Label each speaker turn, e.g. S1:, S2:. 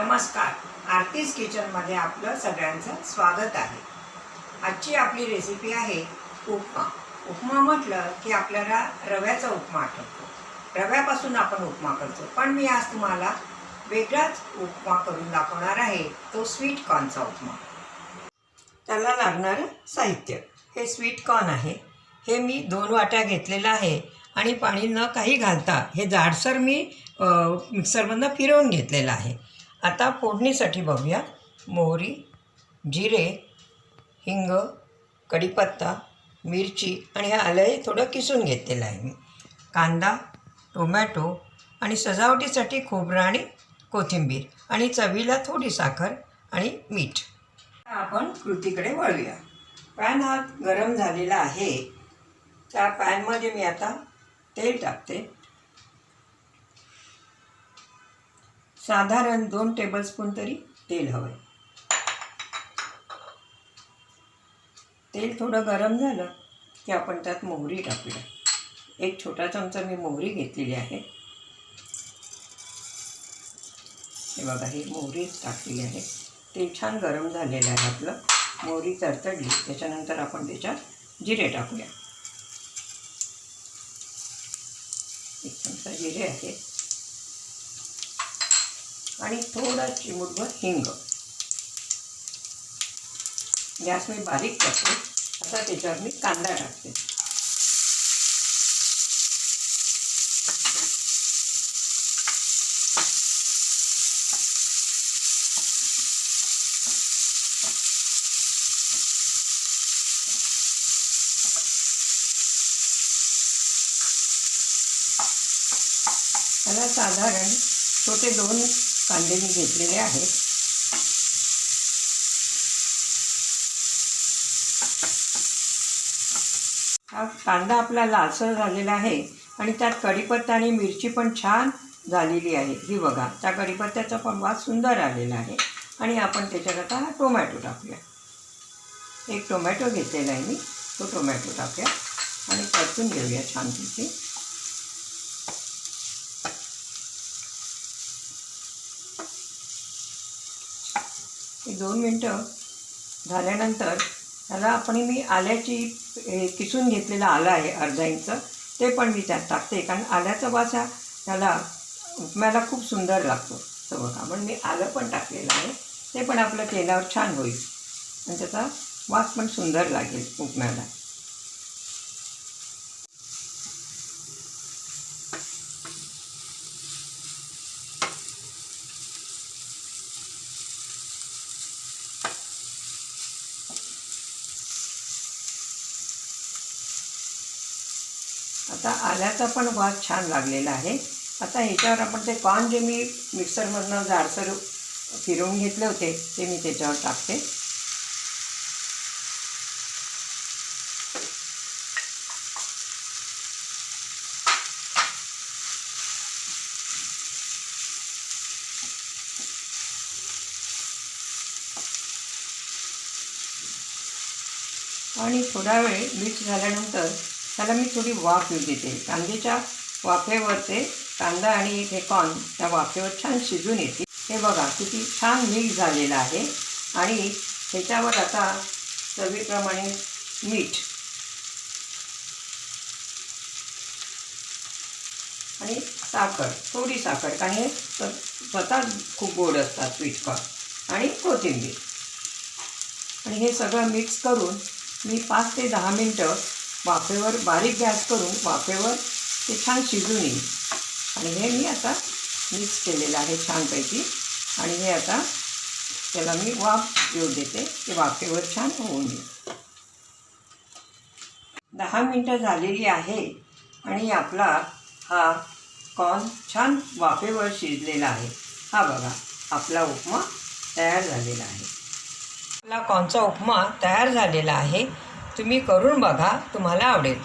S1: नमस्कार. आरतीज किचनमध्ये आपलं सगळ्यांचं स्वागत आहे. आजची आपली रेसिपी आहे उपमा. उपमा म्हटलं की आपल्याला रव्याचा उपमा आठवतो. रव्यापासून आपण उपमा करतो. पण मी आज तुम्हाला वेगळाच उपमा करून दाखवणार आहे. तो स्वीट कॉर्नचा उपमा. त्याला लागणारं साहित्य. हे स्वीट कॉर्न आहे. हे मी दोन वाट्या घेतलेलं आहे आणि पाणी न काही घालता हे जाडसर मी मिक्सरमधनं फिरवून घेतलेलं आहे. आता फोडणीसाठी बघूया. मोहरी जिरे हिंग कढीपत्ता मिरची आणि हे आलंही थोडं किसून घेतलेलं आहे मी. कांदा टोमॅटो आणि सजावटीसाठी खोबरं आणि कोथिंबीर आणि चवीला थोडी साखर आणि मीठ. आपण कृतीकडे वळूया. पॅन हा गरम झालेला आहे. त्या पॅनमध्ये मी आता तेल टाकते. साधारण दोन टेबलस्पून तरी तेल हवं आहे तेल थोडं गरम झालं की आपण त्यात मोहरी टाकूया. एक छोटा चमचा मी मोहरी घेतलेली आहे. हे बघा ही मोहरीच टाकलेली आहे. तेल छान गरम झालेलं आहे आपलं. मोहरी तरतडली त्याच्यानंतर आपण त्याच्यात जिरे टाकूया. एक चमचा जिरे आहे. आणि थोडा चिमूटभर हिंग. गॅस मी बारीक करते आता त्याच्यावर मी कांदा टाकते. त्याला साधारण छोटे दोन कांदे मी घेतलेले आहेत. हा कांदा आपला लालसर झालेला आहे आणि त्यात कढीपत्ता आणि मिरची पण छान झालेली आहे. ही बघा त्या कढीपत्त्याचा पण वास सुंदर आलेला आहे. आणि आपण त्याच्याकरता हा टोमॅटो टाकूया. एक टोमॅटो घेतलेला आहे मी तो टोमॅटो टाकूया. आणि परतून घेऊया छानपैकी. की दोन मिनटं झाल्यानंतर त्याला आपण मी आल्याची हे किसून घेतलेलं आलं आहे अर्धा इंच. ते पण मी त्यात टाकते कारण आल्याचा वास हा त्याला उपम्याला खूप सुंदर लागतो. तर बघा पण मी आलं पण टाकलेलं आहे. ते पण आपलं तेलावर छान होईल. आणि त्याचा वास पण सुंदर लागेल उपम्याला. आता आल्याचा पण वास छान लागलेला आहे. आता ह्याच्यावर आपण ते कॉर्न जे मी मिक्सरमधनं जाडसर फिरवून घेतले होते ते मी त्याच्यावर टाकते. आणि थोडा वेळ मिक्स झाल्यानंतर त्याला मी थोडी वाफ येऊ देते. कांद्याच्या वाफेवर ते कांदा आणि हे कॉर्न त्या वाफेवर छान शिजून येते हे बघा किती छान मिक्स झालेलं आहे. आणि ह्याच्यावर आता चवीप्रमाणे मीठ. आणि साखर थोडी साखर कारण हे स्वतः खूप गोड असतात स्वीटकॉर्न आणि कोथिंबीर. आणि हे सगळं मिक्स करून मी पाच ते दहा मिनटं वाफेवर बारीक गॅस करून वाफेवर ते छान शिजून येईल. आणि हे मी आता मिक्स केलेलं आहे छानपैकी. आणि हे आता त्याला मी वाफ येऊ देते. ते वाफेवर छान होऊन येईल. दहा मिनटं झालेली आहे आणि आपला हा कॉर्न छान वाफेवर शिजलेला आहे. हा बघा आपला उपमा तयार झालेला आहे. आपला कॉर्नचा उपमा तयार झालेला आहे. तुम्ही करून बघा तुम्हाला आवडेल.